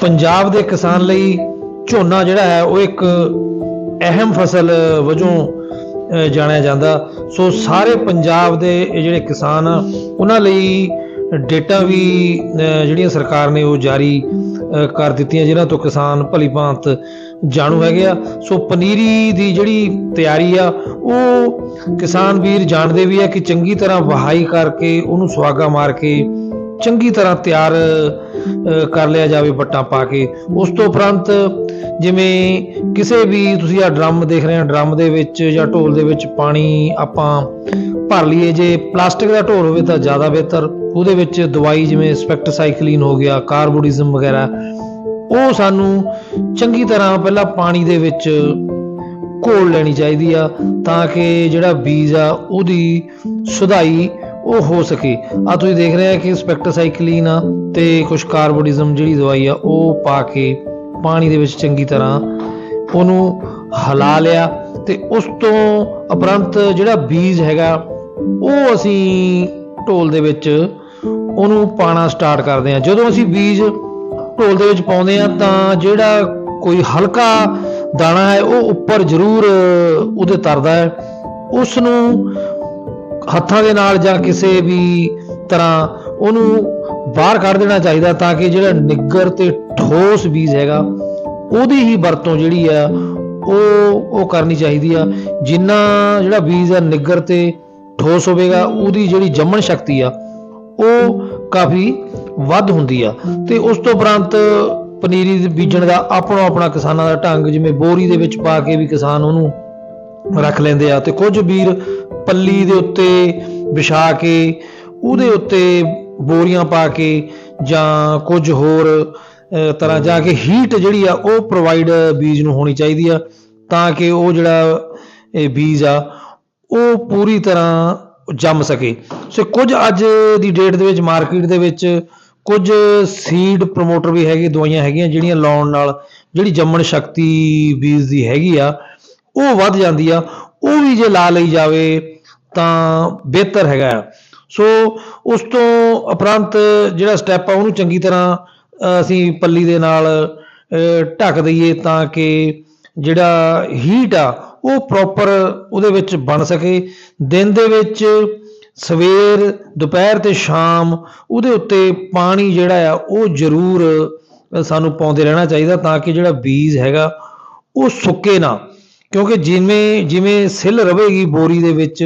ਪੰਜਾਬ ਦੇ ਕਿਸਾਨ ਲਈ ਝੋਨਾ ਜਿਹੜਾ ਹੈ ਉਹ ਇੱਕ ਅਹਿਮ ਫਸਲ ਵਜੋਂ ਅਹ, ਜਾਣਿਆ ਜਾਂਦਾ। ਸੋ ਸਾਰੇ ਪੰਜਾਬ ਦੇ ਜਿਹੜੇ ਕਿਸਾਨ ਆ ਉਹਨਾਂ ਲਈ ਡੇਟਾ ਵੀ ਅਹ, ਜਿਹੜੀਆਂ ਸਰਕਾਰ ਨੇ ਉਹ ਜਾਰੀ ਅਹ, ਕਰ ਦਿੱਤੀਆਂ ਜਿਨ੍ਹਾਂ ਤੋਂ ਕਿਸਾਨ ਭਲੀ ਭਾਂਤ ਜਾਣੂ ਹੈਗੇ ਆ। ਸੋ ਪਨੀਰੀ ਦੀ ਜਿਹੜੀ ਤਿਆਰੀ ਆ ਉਹ ਕਿਸਾਨ ਵੀਰ ਜਾਣਦੇ ਵੀ ਆ ਕਿ ਚੰਗੀ ਤਰ੍ਹਾਂ ਵਹਾਈ ਕਰਕੇ ਉਹਨੂੰ ਸੁਆਗਾ ਮਾਰ ਕੇ ਚੰਗੀ ਤਰ੍ਹਾਂ ਤਿਆਰ ਕਰ ਲਿਆ ਜਾਵੇ ਵੱਟਾਂ ਪਾ ਕੇ। ਉਸ ਤੋਂ ਉਪਰੰਤ ਜਿਵੇਂ ਕਿਸੇ ਵੀ ਤੁਸੀਂ ਆ ਡਰਮ ਦੇਖ ਰਹੇ ਆ ਡਰਮ ਦੇ ਵਿੱਚ ਜਾਂ ਢੋਲ ਦੇ ਵਿੱਚ ਪਾਣੀ ਆਪਾਂ ਭਰ ਲਈਏ, ਜੇ ਪਲਾਸਟਿਕ ਦਾ ਢੋਲ ਹੋਵੇ ਤਾਂ ਜ਼ਿਆਦਾ ਬਿਹਤਰ। ਉਹਦੇ ਵਿੱਚ ਦਵਾਈ ਜਿਵੇਂ ਸਪੈਕਟਸਾਈਕਲਿਨ ਹੋ ਗਿਆ, ਕਾਰਬੋਡਿਜ਼ਮ ਵਗੈਰਾ, ਉਹ ਸਾਨੂੰ ਚੰਗੀ ਤਰ੍ਹਾਂ ਪਹਿਲਾਂ ਪਾਣੀ ਦੇ ਵਿੱਚ ਘੋਲ ਲੈਣੀ ਚਾਹੀਦੀ ਆ, ਤਾਂ ਕਿ ਜਿਹੜਾ ਬੀਜ ਆ ਉਹਦੀ ਸੁਧਾਈ ਉਹ ਹੋ ਸਕੇ। ਆ ਤੁਸੀਂ ਦੇਖ ਰਹੇ ਆ ਕਿ ਸਪੈਕਟਸਾਈਕਲਿਨ ਆ ਤੇ ਕੁਝ ਕਾਰਬੋਡਿਜ਼ਮ ਜਿਹੜੀ ਦਵਾਈ ਆ, ਉਹ ਪਾ ਕੇ ਪਾਣੀ ਦੇ ਵਿੱਚ ਚੰਗੀ ਤਰ੍ਹਾਂ ਉਹਨੂੰ ਹਿਲਾ ਲਿਆ ਤੇ ਉਸ ਤੋਂ ਉਪਰੰਤ ਜਿਹੜਾ ਬੀਜ ਹੈਗਾ, ਉਹ ਅਸੀਂ ਢੋਲ ਦੇ ਵਿੱਚ ਉਹਨੂੰ ਪਾਣਾ ਸਟਾਰਟ ਕਰਦੇ ਹਾਂ ਜਦੋਂ ਅਸੀਂ ਬੀਜ ਢੋਲ ਦੇ ਵਿੱਚ ਪਾਉਂਦੇ ਆ, ਤਾਂ ਜਿਹੜਾ ਕੋਈ ਹਲਕਾ ਦਾਣਾ ਹੈ, ਉਹ ਉੱਪਰ ਜ਼ਰੂਰ ਉਹਦੇ ਤਰਦਾ ਹੈ। ਉਸ ਨੂੰ ਹੱਥਾਂ ਦੇ ਨਾਲ ਜਾਂ ਕਿਸੇ ਵੀ ਤਰ੍ਹਾਂ ਉਹਨੂੰ ਬਾਹਰ ਕੱਢ ਦੇਣਾ ਚਾਹੀਦਾ ਤਾਂ ਕਿ ਜਿਹੜਾ ਨਿੱਗਰ ਤੇ ਠੋਸ ਬੀਜ ਹੈਗਾ, ਉਹਦੀ ਹੀ ਵਰਤੋਂ ਜਿਹੜੀ ਆ, ਉਹ ਉਹ ਕਰਨੀ ਚਾਹੀਦੀ ਆ। ਜਿੰਨਾ ਜਿਹੜਾ ਬੀਜ ਆ, ਨਿੱਗਰ ਤੇ ਠੋਸ ਹੋਵੇਗਾ, ਉਹਦੀ ਜਿਹੜੀ ਜੰਮਣ ਸ਼ਕਤੀ ਆ, ਉਹ ਕਾਫੀ ਵੱਧ ਹੁੰਦੀ ਆ। ਤੇ ਉਸ ਤੋਂ ਉਪਰੰਤ ਪਨੀਰੀ ਬੀਜਣ ਦਾ ਆਪਣਾ ਆਪਣਾ ਕਿਸਾਨਾਂ ਦਾ ਢੰਗ, ਜਿਵੇਂ ਬੋਰੀ ਦੇ ਵਿੱਚ ਪਾ ਕੇ ਵੀ ਕਿਸਾਨ ਉਹਨੂੰ ਰੱਖ ਲੈਂਦੇ ਆ। ਤੇ ਕੁਝ ਵੀਰ ਪੱਲੀ ਦੇ ਉੱਤੇ ਵਿਛਾ ਕੇ, ਉਹਦੇ ਉੱਤੇ ਬੋਰੀਆਂ ਪਾ ਕੇ ਜਾਂ ਕੁਝ ਹੋਰ ਤਰ੍ਹਾਂ ਜਾ ਕੇ ਹੀਟ ਜਿਹੜੀ ਆ, ਉਹ ਪ੍ਰੋਵਾਈਡ ਬੀਜ ਨੂੰ ਹੋਣੀ ਚਾਹੀਦੀ ਆ, ਤਾਂ ਕਿ ਉਹ ਜਿਹੜਾ, ਇਹ ਬੀਜ ਆ, ਉਹ ਪੂਰੀ ਤਰ੍ਹਾਂ ਜੰਮ ਸਕੇ। ਸੋ ਕੁਝ ਅੱਜ ਦੀ ਡੇਟ ਦੇ ਵਿੱਚ ਮਾਰਕੀਟ ਦੇ ਵਿੱਚ ਕੁਝ ਸੀਡ ਪ੍ਰਮੋਟਰ ਵੀ ਹੈਗੇ, ਦਵਾਈਆਂ ਹੈਗੀਆਂ, ਜਿਹੜੀਆਂ ਲਾਉਣ ਨਾਲ ਜਿਹੜੀ ਜੰਮਣ ਸ਼ਕਤੀ ਬੀਜ ਦੀ ਹੈਗੀ ਆ, ਉਹ ਵੱਧ ਜਾਂਦੀ ਆ। ਉਹ ਵੀ ਜੇ ਲਾ ਲਈ ਜਾਵੇ ਤਾਂ ਬਿਹਤਰ ਹੈਗਾ ਆ। ਸੋ ਉਸ ਤੋਂ ਉਪਰੰਤ ਜਿਹੜਾ ਸਟੈਪ ਆ, ਉਹਨੂੰ ਚੰਗੀ ਤਰ੍ਹਾਂ ਅਸੀਂ ਪੱਲੀ ਦੇ ਨਾਲ ਢੱਕ ਦਈਏ ਤਾਂ ਕਿ ਜਿਹੜਾ ਹੀਟ ਆ, ਉਹ ਪ੍ਰੋਪਰ ਉਹਦੇ ਵਿੱਚ ਬਣ ਸਕੇ ਦਿਨ ਦੇ ਵਿੱਚ ਸਵੇਰ, ਦੁਪਹਿਰ ਤੇ ਸ਼ਾਮ, ਉਹਦੇ ਉੱਤੇ ਪਾਣੀ ਜਿਹੜਾ ਆ, ਉਹ ਜ਼ਰੂਰ ਸਾਨੂੰ ਪਾਉਂਦੇ ਰਹਿਣਾ ਚਾਹੀਦਾ ਤਾਂ ਕਿ ਜਿਹੜਾ ਬੀਜ ਹੈਗਾ, ਉਹ ਸੁੱਕੇ ਨਾ ਕਿਉਂਕਿ ਜਿਵੇਂ ਜਿਵੇਂ ਸਿੱਲ ਰਵੇਗੀ ਬੋਰੀ ਦੇ ਵਿੱਚ,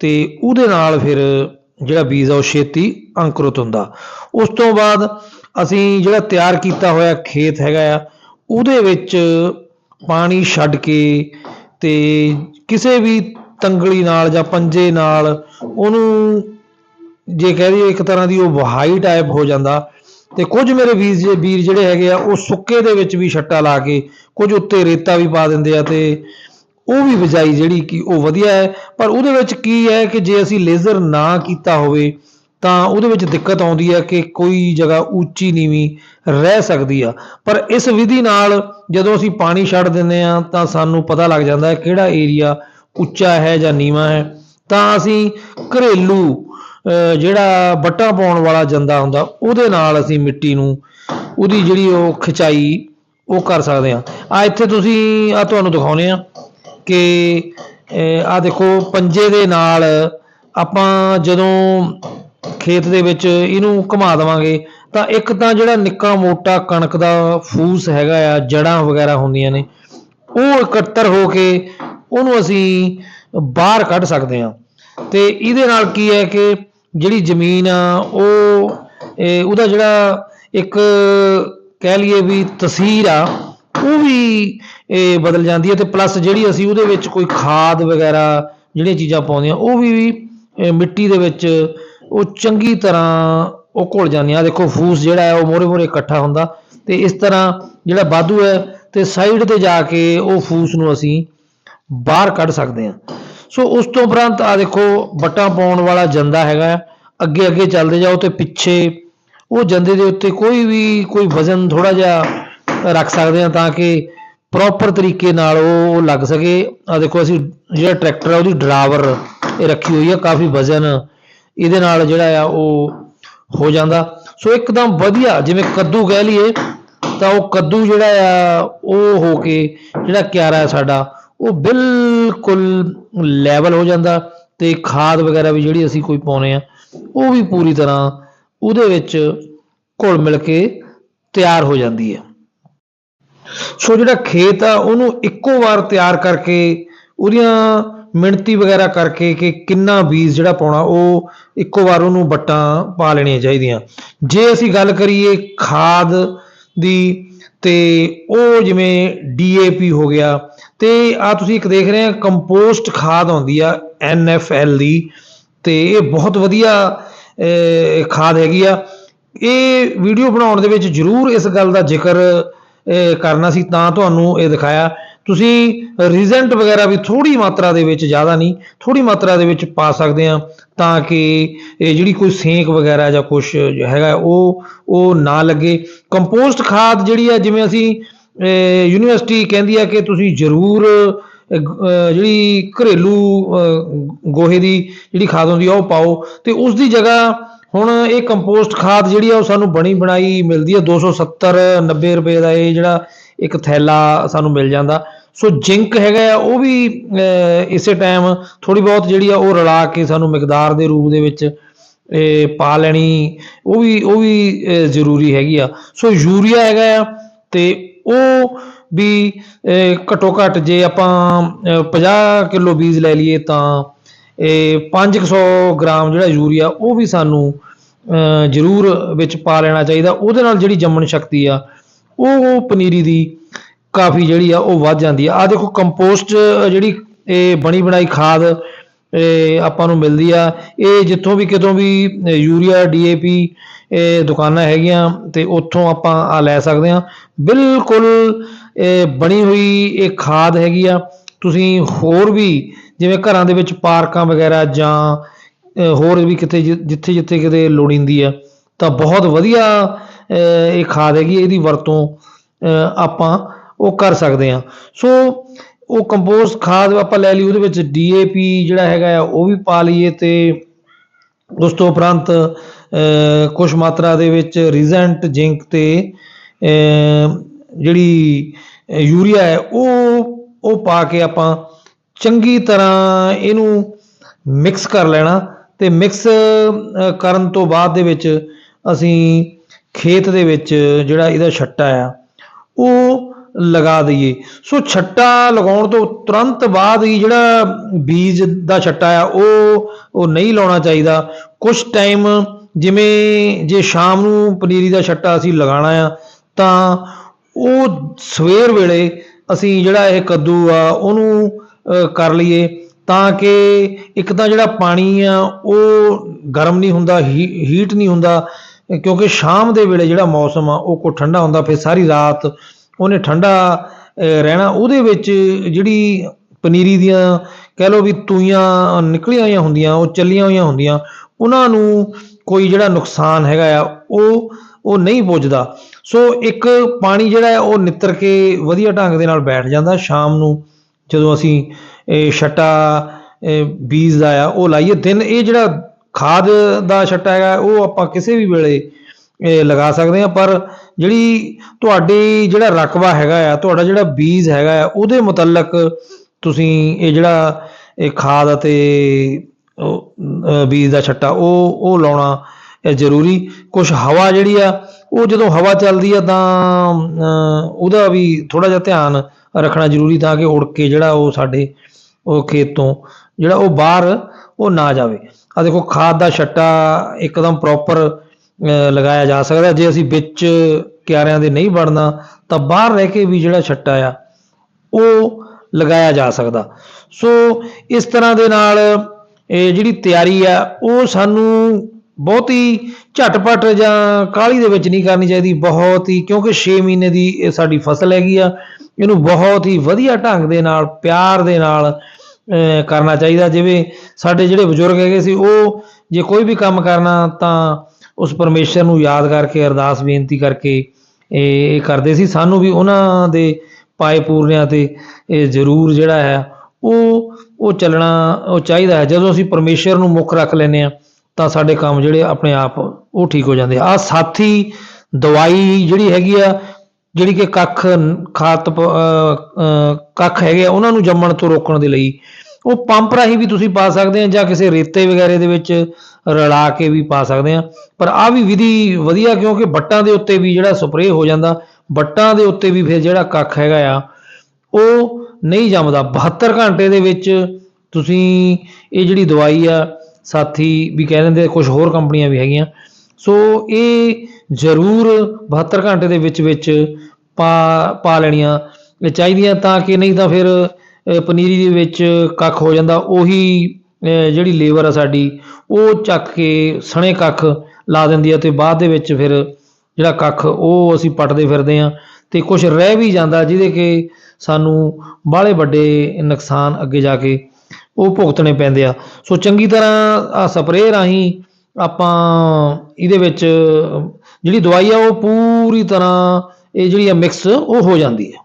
ਤੇ ਉਹਦੇ ਨਾਲ ਫਿਰ ਜਿਹੜਾ ਬੀਜ ਆ ਉਹ ਛੇਤੀ ਅੰਕੁਰਿਤ ਹੁੰਦਾ। ਉਸ ਤੋਂ ਬਾਅਦ ਅਸੀਂ ਜਿਹੜਾ ਤਿਆਰ ਕੀਤਾ ਹੋਇਆ ਖੇਤ ਹੈਗਾ ਆ, ਉਹਦੇ ਵਿੱਚ ਪਾਣੀ ਛੱਡ ਕੇ ਤੇ ਕਿਸੇ ਵੀ ਤੰਗਲੀ ਨਾਲ ਜਾਂ ਪੰਜੇ ਨਾਲ ਉਹਨੂੰ ਜੇ ਕਹਿ ਦਈਏ ਇੱਕ ਤਰ੍ਹਾਂ ਦੀ ਉਹ ਵਹਾਈ ਟਾਈਪ ਹੋ ਜਾਂਦਾ ਤੇ ਕੁਝ ਮੇਰੇ ਵੀਰ ਜੇ ਵੀਰ ਜਿਹੜੇ ਹੈਗੇ ਆ, ਉਹ ਸੁੱਕੇ ਦੇ ਵਿੱਚ ਵੀ ਛੱਟਾ ਲਾ ਕੇ ਕੁਝ ਉੱਤੇ ਰੇਤਾ ਵੀ ਪਾ ਦਿੰਦੇ ਆ ਤੇ ਉਹ ਵੀ ਬਿਜਾਈ ਜਿਹੜੀ ਕਿ ਉਹ ਵਧੀਆ ਹੈ। ਪਰ ਉਹਦੇ ਵਿੱਚ ਕੀ ਹੈ ਕਿ ਜੇ ਅਸੀਂ ਲੇਜ਼ਰ ਨਾ ਕੀਤਾ ਹੋਵੇ, ਤਾਂ ਉਹਦੇ ਵਿੱਚ ਦਿੱਕਤ ਆਉਂਦੀ ਹੈ ਕਿ ਕੋਈ ਜਗ੍ਹਾ ਉੱਚੀ ਨੀਵੀਂ ਰਹਿ ਸਕਦੀ ਆ। ਪਰ ਇਸ ਵਿਧੀ ਨਾਲ ਜਦੋਂ ਅਸੀਂ ਪਾਣੀ ਛੱਡ ਦਿੰਦੇ ਆ, ਤਾਂ ਸਾਨੂੰ ਪਤਾ ਲੱਗ ਜਾਂਦਾ ਹੈ ਕਿਹੜਾ ਏਰੀਆ ਉੱਚਾ ਹੈ ਜਾਂ ਨੀਵਾਂ ਹੈ। ਤਾਂ ਅਸੀਂ ਘਰੇਲੂ ਜਿਹੜਾ ਬੱਟਾ ਪਾਉਣ ਵਾਲਾ ਜੰਦਾ ਹੁੰਦਾ, ਉਹਦੇ ਨਾਲ ਅਸੀਂ ਮਿੱਟੀ ਨੂੰ, ਉਹਦੀ ਜਿਹੜੀ ਉਹ ਖਿਚਾਈ, ਉਹ ਕਰ ਸਕਦੇ ਆ ਆ ਇੱਥੇ ਤੁਸੀਂ, ਆ ਤੁਹਾਨੂੰ ਦਿਖਾਉਨੇ ਆ ਕਿ ਆ ਦੇਖੋ, ਪੰਜੇ ਦੇ ਨਾਲ ਆਪਾਂ ਜਦੋਂ ਖੇਤ ਦੇ ਵਿੱਚ ਇਹਨੂੰ ਘੁਮਾ ਦੇਵਾਂਗੇ, ਤਾਂ ਇੱਕ ਤਾਂ ਜਿਹੜਾ ਨਿੱਕਾ ਮੋਟਾ ਕਣਕ ਦਾ ਫੂਸ ਹੈਗਾ ਆ ਜੜਾਂ ਵਗੈਰਾ ਹੁੰਦੀਆਂ ਨੇ, ਉਹ ਇਕੱਤਰ ਹੋ ਕੇ ਉਹਨੂੰ ਅਸੀਂ ਬਾਹਰ ਕੱਢ ਸਕਦੇ ਹਾਂ। ਤੇ ਇਹਦੇ ਨਾਲ ਕੀ ਹੈ ਕਿ ਜਿਹੜੀ ਜ਼ਮੀਨ ਆ, ਉਹ, ਇਹ, ਉਹਦਾ ਜਿਹੜਾ ਇੱਕ ਕਹਿ ਲਈਏ ਵੀ ਤਸੀਰ ਆ, ਉਹ ਵੀ, ਇਹ, ਬਦਲ ਜਾਂਦੀ ਹੈ ਤੇ ਪਲੱਸ ਜਿਹੜੀ ਅਸੀਂ ਉਹਦੇ ਵਿੱਚ ਕੋਈ ਖਾਦ ਵਗੈਰਾ, ਜਿਹੜੀਆਂ ਚੀਜ਼ਾਂ ਪਾਉਂਦੇ ਆ, ਉਹ ਵੀ ਮਿੱਟੀ ਦੇ ਵਿੱਚ ਉਹ ਚੰਗੀ ਤਰ੍ਹਾਂ ਉਹ ਘੁਲ ਜਾਂਦੀਆਂ। ਆਹ ਦੇਖੋ, ਫੂਸ ਜਿਹੜਾ ਹੈ, ਉਹ ਮੋਰੇ ਮੋਰੇ ਇਕੱਠਾ ਹੁੰਦਾ ਤੇ ਇਸ ਤਰ੍ਹਾਂ ਜਿਹੜਾ ਵਾਧੂ ਹੈ ਤੇ ਸਾਈਡ ਤੇ ਜਾ ਕੇ ਉਹ ਫੂਸ ਨੂੰ ਅਸੀਂ ਬਾਹਰ ਕੱਢ ਸਕਦੇ ਹਾਂ। ਸੋ ਉਸ ਤੋਂ ਉਪਰੰਤ ਆ ਦੇਖੋ ਬੱਟਾ ਪਾਉਣ ਵਾਲਾ ਜੰਦਾ ਹੈਗਾ ਅੱਗੇ ਅੱਗੇ ਚੱਲਦੇ ਜਾਓ ਤੇ ਪਿੱਛੇ ਉਹ ਜੰਦੇ ਦੇ ਉੱਤੇ ਕੋਈ ਵੀ ਕੋਈ ਵਜ਼ਨ ਥੋੜਾ ਜਿਹਾ ਰੱਖ ਸਕਦੇ ਹਾਂ ਤਾਂ ਕਿ ਪ੍ਰੋਪਰ ਤਰੀਕੇ ਨਾਲ ਉਹ ਲੱਗ ਸਕੇ। ਆ ਦੇਖੋ ਅਸੀਂ ਜਿਹੜਾ ਟਰੈਕਟਰ ਆ ਉਹਦੀ ਡਰਾਵਰ ਇਹ ਰੱਖੀ ਹੋਈ ਆ, ਕਾਫੀ ਵਜ਼ਨ ਇਹਦੇ ਨਾਲ ਜਿਹੜਾ ਆ ਉਹ ਹੋ ਜਾਂਦਾ। ਸੋ ਇੱਕਦਮ ਵਧੀਆ, ਜਿਵੇਂ ਕੱਦੂ ਕਹਿ ਲਈਏ, ਤਾਂ ਉਹ ਕੱਦੂ ਜਿਹੜਾ ਆ ਉਹ ਹੋ ਕੇ ਜਿਹੜਾ ਕਿਆਰਾ ਸਾਡਾ ਉਹ ਬਿਲਕੁਲ ਲੈਵਲ ਹੋ ਜਾਂਦਾ ਤੇ ਖਾਦ ਵਗੈਰਾ ਵੀ ਜਿਹੜੀ ਅਸੀਂ ਕੋਈ ਪਾਉਨੇ ਆ, ਉਹ ਵੀ ਪੂਰੀ ਤਰ੍ਹਾਂ ਉਹਦੇ ਵਿੱਚ ਘੁਲ ਮਿਲ ਕੇ ਤਿਆਰ ਹੋ ਜਾਂਦੀ ਹੈ। ਸੋ ਜਿਹੜਾ ਖੇਤ ਆ, ਉਹਨੂੰ ਇੱਕੋ ਵਾਰ ਤਿਆਰ ਕਰਕੇ, ਉਹਦੀਆਂ ਮਿਣਤੀ ਵਗੈਰਾ ਕਰਕੇ ਕਿ ਕਿੰਨਾ ਬੀਜ ਜਿਹੜਾ ਪਾਉਣਾ, ਉਹ ਇੱਕੋ ਵਾਰ ਉਹਨੂੰ ਬੱਟਾਂ ਪਾ ਲੈਣੀਆਂ ਚਾਹੀਦੀਆਂ। ਜੇ ਅਸੀਂ ਗੱਲ ਕਰੀਏ ਖਾਦ ਦੀ, ਤੇ ਉਹ ਜਿਵੇਂ ਡੀਏਪੀ ਹੋ ਗਿਆ ਤੇ ਆ ਤੁਸੀਂ ਇੱਕ ਦੇਖ ਰਹੇ ਆ ਕੰਪੋਸਟ ਖਾਦ ਆਉਂਦੀ ਆ ਐਨਐਫਐਲ ਦੀ, ਤੇ ਇਹ ਬਹੁਤ ਵਧੀਆ ਖਾਦ ਹੈਗੀ ਆ। ਇਹ ਵੀਡੀਓ ਬਣਾਉਣ ਦੇ ਵਿੱਚ ਜ਼ਰੂਰ ਇਸ ਗੱਲ ਦਾ ਜ਼ਿਕਰ ਕਰਨਾ ਸੀ, ਤਾਂ ਤੁਹਾਨੂੰ ਇਹ ਦਿਖਾਇਆ। ਤੁਸੀਂ ਰੀਜ਼ੈਂਟ ਵਗੈਰਾ ਵੀ ਥੋੜੀ ਮਾਤਰਾ ਦੇ ਵਿੱਚ, ਜ਼ਿਆਦਾ ਨਹੀਂ ਥੋੜੀ ਮਾਤਰਾ ਦੇ ਵਿੱਚ ਪਾ ਸਕਦੇ ਆ, ਤਾਂ ਕਿ ਇਹ ਜਿਹੜੀ ਕੋਈ ਸੇਕ ਵਗੈਰਾ ਜਾਂ ਕੁਝ ਹੈਗਾ, ਉਹ ਉਹ ਨਾ ਲੱਗੇ। ਕੰਪੋਸਟ ਖਾਦ ਜਿਹੜੀ ਆ, ਜਿਵੇਂ ਅਸੀਂ ਯੂਨੀਵਰਸਿਟੀ ਕਹਿੰਦੀ ਆ ਕਿ ਤੁਸੀਂ ਜ਼ਰੂਰ ਜਿਹੜੀ ਘਰੇਲੂ ਗੋਹੇ ਦੀ ਜਿਹੜੀ ਖਾਦ ਹੁੰਦੀ ਆ ਉਹ ਪਾਓ ਤੇ ਉਸ ਦੀ ਜਗ੍ਹਾ ਹੁਣ ਇਹ ਕੰਪੋਸਟ ਖਾਦ ਜਿਹੜੀ ਆ ਉਹ ਸਾਨੂੰ ਬਣੀ ਬਣਾਈ ਮਿਲਦੀ ਆ 270 90 ਰੁਪਏ ਦਾ ਇਹ ਜਿਹੜਾ ਇੱਕ ਥੈਲਾ ਸਾਨੂੰ ਮਿਲ ਜਾਂਦਾ। ਸੋ ਜਿੰਕ ਹੈਗਾ ਆ ਉਹ ਵੀ ਅਹ, ਇਸੇ ਟਾਈਮ ਥੋੜੀ ਬਹੁਤ ਜਿਹੜੀ ਆ ਉਹ ਰਲਾ ਕੇ ਸਾਨੂੰ ਮਿਕਦਾਰ ਦੇ ਰੂਪ ਦੇ ਵਿੱਚ ਇਹ ਪਾ ਲੈਣੀ ਉਹ ਵੀ ਉਹ ਵੀ ਜ਼ਰੂਰੀ ਹੈਗੀ ਆ। ਸੋ ਯੂਰੀਆ ਹੈਗਾ ਆ ਤੇ ਉਹ ਵੀ ਅਹ, ਘੱਟੋ ਘੱਟ ਜੇ ਆਪਾਂ ਅਹ, 50 ਕਿਲੋ ਬੀਜ ਲੈ ਲਈਏ ਤਾਂ ਇਹ 500 ਗ੍ਰਾਮ ਜਿਹੜਾ ਯੂਰੀਆ ਉਹ ਵੀ ਸਾਨੂੰ ਅਹ, ਜ਼ਰੂਰ ਵਿੱਚ ਪਾ ਲੈਣਾ ਚਾਹੀਦਾ। ਉਹਦੇ ਨਾਲ ਜਿਹੜੀ ਜੰਮਣ ਸ਼ਕਤੀ ਆ ਉਹ ਪਨੀਰੀ ਦੀ ਕਾਫੀ ਜਿਹੜੀ ਆ ਉਹ ਵੱਧ ਜਾਂਦੀ ਆ। ਆ ਦੇਖੋ ਕੰਪੋਸਟ ਜਿਹੜੀ ਇਹ ਬਣੀ ਬਣਾਈ ਖਾਦ ਆਪਾਂ ਨੂੰ ਮਿਲਦੀ ਆ। ਇਹ ਜਿੱਥੋਂ ਵੀ ਕਿਤੋਂ ਵੀ ਅਹ, ਯੂਰੀਆ ਡੀਏਪੀ ਇਹ ਦੁਕਾਨਾਂ ਹੈਗੀਆਂ ਤੇ ਉੱਥੋਂ ਆਪਾਂ ਆ ਲੈ ਸਕਦੇ ਆ ਬਿਲਕੁਲ ਇਹ ਬਣੀ ਹੋਈ ਇਹ ਖਾਦ ਹੈਗੀ ਆ। ਤੁਸੀਂ ਹੋਰ ਵੀ ਜਿਵੇਂ ਘਰਾਂ ਦੇ ਵਿੱਚ ਪਾਰਕਾਂ ਵਗੈਰਾ ਜਾਂ ਹੋਰ ਵੀ ਕਿਤੇ ਜਿ- ਜਿੱਥੇ ਜਿੱਥੇ ਕਿਤੇ ਲੋੜੀਂਦੀ ਆ ਤਾਂ ਬਹੁਤ ਵਧੀਆ ਇਹ ਖਾਦ ਹੈਗੀ ਇਹਦੀ ਵਰਤੋਂ ਆਪਾਂ ਉਹ ਕਰ ਸਕਦੇ ਆ ਸੋ ਉਹ ਕੰਪੋਸਟ ਖਾਦ ਆਪਾਂ ਲੈ ਲਈ, ਉਹਦੇ ਵਿੱਚ ਡੀਏਪੀ ਜਿਹੜਾ ਹੈਗਾ ਆ, ਉਹ ਵੀ ਪਾ ਲਈਏ ਤੇ ਉਸ ਤੋਂ ਉਪਰੰਤ ਕੁਝ ਮਾਤਰਾ ਦੇ ਵਿੱਚ ਰੀਜ਼ੈਂਟ ਜ਼ਿੰਕ ਤੇ ਜਿਹੜੀ ਯੂਰੀਆ ਹੈ, ਉਹ ਉਹ ਪਾ ਕੇ ਆਪਾਂ ਚੰਗੀ ਤਰ੍ਹਾਂ ਇਹਨੂੰ ਮਿਕਸ ਕਰ ਲੈਣਾ ਤੇ ਮਿਕਸ ਕਰਨ ਤੋਂ ਬਾਅਦ ਦੇ ਵਿੱਚ ਅਸੀਂ ਖੇਤ ਦੇ ਵਿੱਚ ਜਿਹੜਾ ਇਹਦਾ ਛੱਟਾ ਆ, ਉਹ ਲਗਾ ਦਈਏ। ਸੋ ਛੱਟਾ ਲਗਾਉਣ ਤੋਂ ਤੁਰੰਤ ਬਾਅਦ ਹੀ ਜਿਹੜਾ ਬੀਜ ਦਾ ਛੱਟਾ ਆ ਉਹ ਉਹ ਨਹੀਂ ਲਾਉਣਾ ਚਾਹੀਦਾ। ਕੁਝ ਟਾਈਮ ਜਿਵੇਂ ਜੇ ਸ਼ਾਮ ਨੂੰ ਪਨੀਰੀ ਦਾ ਛੱਟਾ ਅਸੀਂ ਲਗਾਉਣਾ ਆ ਤਾਂ ਉਹ ਸਵੇਰ ਵੇਲੇ ਅਸੀਂ ਜਿਹੜਾ ਇਹ ਕੱਦੂ ਆ ਉਹਨੂੰ ਅਹ, ਕਰ ਲਈਏ ਤਾਂ ਕਿ ਇੱਕ ਤਾਂ ਜਿਹੜਾ ਪਾਣੀ ਆ ਉਹ ਗਰਮ ਨਹੀਂ ਹੁੰਦਾ ਹੀ- ਹੀਟ ਨਹੀਂ ਹੁੰਦਾ ਕਿਉਂਕਿ ਸ਼ਾਮ ਦੇ ਵੇਲੇ ਜਿਹੜਾ ਮੌਸਮ ਆ ਉਹ ਕੋ ਠੰਡਾ ਹੁੰਦਾ ਫਿਰ ਸਾਰੀ ਰਾਤ ਉਹਨੇ ਠੰਡਾ ਰਹਿਣਾ, ਉਹਦੇ ਵਿੱਚ ਜਿਹੜੀ ਪਨੀਰੀ ਦੀਆਂ ਕਹਿ ਲਓ ਵੀ ਤੂਈਆਂ ਨਿਕਲੀਆਂ ਹੋਈਆਂ ਹੁੰਦੀਆਂ, ਉਹ ਚੱਲੀਆਂ ਹੋਈਆਂ ਹੁੰਦੀਆਂ, ਉਹਨਾਂ ਨੂੰ ਕੋਈ ਜਿਹੜਾ ਨੁਕਸਾਨ ਹੈਗਾ ਆ, ਉਹ ਉਹ ਨਹੀਂ ਪੁੱਜਦਾ। ਸੋ ਇੱਕ ਪਾਣੀ ਜਿਹੜਾ ਹੈ, ਉਹ ਨਿੱਤਰ ਕੇ ਵਧੀਆ ਢੰਗ ਦੇ ਨਾਲ ਬੈਠ ਜਾਂਦਾ, ਸ਼ਾਮ ਨੂੰ ਜਦੋਂ ਅਸੀਂ ਇਹ ਛੱਟਾ ਇਹ ਬੀਜ ਦਾ ਆ, ਉਹ ਲਾਈਏ, ਦਿਨ ਇਹ ਜਿਹੜਾ ਖਾਦ ਦਾ ਛੱਟਾ ਹੈਗਾ, ਉਹ ਆਪਾਂ ਕਿਸੇ ਵੀ ਵੇਲੇ ਲਗਾ ਸਕਦੇ ਆ ਪਰ ਜਿਹੜੀ ਤੁਹਾਡੀ ਜਿਹੜਾ ਰਕਬਾ ਹੈਗਾ ਆ ਤੁਹਾਡਾ ਜਿਹੜਾ ਬੀਜ ਹੈਗਾ ਆ ਉਹਦੇ ਮੁਤਲਕ ਤੁਸੀਂ ਇਹ ਜਿਹੜਾ ਇਹ ਖਾਦ ਅਤੇ ਬੀਜ ਦਾ ਛੱਟਾ ਉਹ ਉਹ ਲਾਉਣਾ ਜ਼ਰੂਰੀ। ਕੁਝ ਹਵਾ ਜਿਹੜੀ ਆ ਉਹ ਜਦੋਂ ਹਵਾ ਚੱਲਦੀ ਆ ਤਾਂ ਅਹ, ਉਹਦਾ ਵੀ ਥੋੜਾ ਜਿਹਾ ਧਿਆਨ ਰੱਖਣਾ ਜ਼ਰੂਰੀ ਤਾਂ ਕਿ ਉੜ ਕੇ ਜਿਹੜਾ ਉਹ ਸਾਡੇ ਉਹ ਖੇਤ ਤੋਂ ਜਿਹੜਾ ਉਹ ਬਾਹਰ ਉਹ ਨਾ ਜਾਵੇ। ਆ ਦੇਖੋ ਖਾਦ ਦਾ ਛੱਟਾ ਇੱਕਦਮ ਪ੍ਰੋਪਰ ਲਗਾਇਆ ਜਾ ਸਕਦਾ ਜੇ ਅਸੀਂ ਵਿੱਚ ਕਿਆਰਿਆਂ ਦੇ ਨਹੀਂ ਵੜਨਾ ਤਾਂ ਬਾਹਰ ਰਹਿ ਕੇ ਵੀ ਜਿਹੜਾ ਛੱਟਾ ਆ ਉਹ ਲਗਾਇਆ ਜਾ ਸਕਦਾ। ਸੋ ਇਸ ਤਰ੍ਹਾਂ ਦੇ ਨਾਲ ਇਹ ਜਿਹੜੀ ਤਿਆਰੀ ਆ ਉਹ ਸਾਨੂੰ ਬਹੁਤੀ ਝਟਪਟ ਜਾਂ ਕਾਹਲੀ ਦੇ ਵਿੱਚ ਨਹੀਂ ਕਰਨੀ ਚਾਹੀਦੀ। ਬਹੁਤ ਹੀ ਕਿਉਂਕਿ 6 ਮਹੀਨੇ ਦੀ ਇਹ ਸਾਡੀ ਫਸਲ ਹੈਗੀ ਆ ਇਹਨੂੰ ਬਹੁਤ ਹੀ ਵਧੀਆ ਢੰਗ ਦੇ ਨਾਲ ਪਿਆਰ ਦੇ ਨਾਲ ਅਹ, ਕਰਨਾ ਚਾਹੀਦਾ। ਜਿਵੇਂ ਸਾਡੇ ਜਿਹੜੇ ਬਜ਼ੁਰਗ ਹੈਗੇ ਸੀ ਉਹ ਜੇ ਕੋਈ ਵੀ ਕੰਮ ਕਰਨਾ ਤਾਂ ਉਸ ਪਰਮੇਸ਼ਰ ਨੂੰ ਯਾਦ ਕਰਕੇ ਅਰਦਾਸ ਬੇਨਤੀ ਕਰਕੇ ਇਹ ਕਰਦੇ ਸੀ। ਸਾਨੂੰ ਵੀ ਉਹਨਾਂ ਦੇ ਪਾਏ ਪੂਰਨਿਆਂ ਤੇ ਇਹ ਜ਼ਰੂਰ ਜਿਹੜਾ ਹੈ ਉਹ ਉਹ ਚੱਲਣਾ ਉਹ ਚਾਹੀਦਾ ਹੈ। ਜਦੋਂ ਅਸੀਂ ਪਰਮੇਸ਼ਰ ਨੂੰ ਮੁੱਖ ਰੱਖ ਲੈਨੇ ਆ ਤਾਂ ਸਾਡੇ ਕੰਮ ਜਿਹੜੇ ਆਪਣੇ ਆਪ ਉਹ ਠੀਕ ਹੋ ਜਾਂਦੇ ਆ। ਆਹ ਸਾਥੀ ਦਵਾਈ ਜਿਹੜੀ ਹੈਗੀ ਆ ਜਿਹੜੀ ਕਿ ਕੱਖ ਖਾਤ ਪ- ਅ, ਕੱਖ ਹੈਗੇ ਆ ਉਹਨਾਂ ਨੂੰ ਜੰਮਣ ਤੋਂ ਰੋਕਣ ਦੇ ਲਈ ਉਹ ਪੰਪ ਰਾਹੀਂ ਵੀ ਤੁਸੀਂ ਪਾ ਸਕਦੇ ਆ ਜਾਂ ਕਿਸੇ ਰੇਤੇ ਵਗੈਰੇ ਦੇ ਵਿੱਚ ਰਲਾ ਕੇ ਵੀ ਪਾ ਸਕਦੇ ਆ। ਪਰ ਆ ਵੀ ਵਿਧੀ ਵਧੀਆ ਕਿਉਂਕਿ ਬੱਟਾਂ ਦੇ ਉੱਤੇ ਵੀ ਜਿਹੜਾ ਸਪਰੇਅ ਹੋ ਜਾਂਦਾ, ਬੱਟਾਂ ਦੇ ਉੱਤੇ ਵੀ ਫਿਰ ਜਿਹੜਾ ਕੱਖ ਹੈਗਾ ਆ, ਉਹ ਨਹੀਂ ਜੰਮਦਾ। 72 ਘੰਟੇ ਦੇ ਵਿੱਚ ਤੁਸੀਂ ਇਹ ਜਿਹੜੀ ਦਵਾਈ ਆ, ਸਾਥੀ ਵੀ ਕਹਿ ਦਿੰਦੇ ਕੁਝ ਹੋਰ ਕੰਪਨੀਆਂ ਵੀ ਹੈਗੀਆਂ। ਸੋ ਇਹ ਜ਼ਰੂਰ 72 ਘੰਟੇ ਦੇ ਵਿੱਚ ਵਿੱਚ ਪਾ ਪਾ ਲੈਣੀਆਂ ਇਹ ਚਾਹੀਦੀਆਂ ਤਾਂ ਕਿ ਨਹੀਂ ਤਾਂ ਫਿਰ ਪਨੀਰੀ ਦੇ ਵਿੱਚ ਕੱਖ ਹੋ ਜਾਂਦਾ, ਉਹੀ ਜਿਹੜੀ ਲੇਬਰ ਆ ਸਾਡੀ, ਉਹ ਚੱਕ ਕੇ ਸਣੇ ਕੱਖ ਲਾ ਦਿੰਦੀ ਆ ਤੇ ਬਾਅਦ ਦੇ ਵਿੱਚ ਫਿਰ ਜਿਹੜਾ ਕੱਖ, ਉਹ ਅਸੀਂ ਪੱਟਦੇ ਫਿਰਦੇ ਆ ਤੇ ਕੁਝ ਰਹਿ ਵੀ ਜਾਂਦਾ ਜਿਹਦੇ ਕਿ ਸਾਨੂੰ ਬਾਹਲੇ ਵੱਡੇ ਨੁਕਸਾਨ ਅੱਗੇ ਜਾ ਕੇ ਉਹ ਭੁਗਤਣੇ ਪੈਂਦੇ ਆ। ਸੋ ਚੰਗੀ ਤਰ੍ਹਾਂ ਆ ਸਪਰੇਅ ਰਾਹੀਂ ਆਪਾਂ ਇਹਦੇ ਵਿੱਚ ਜਿਹੜੀ ਦਵਾਈ ਆ ਉਹ ਪੂਰੀ ਤਰ੍ਹਾਂ ਇਹ ਜਿਹੜੀ ਆ ਮਿਕਸ ਉਹ ਹੋ ਜਾਂਦੀ ਹੈ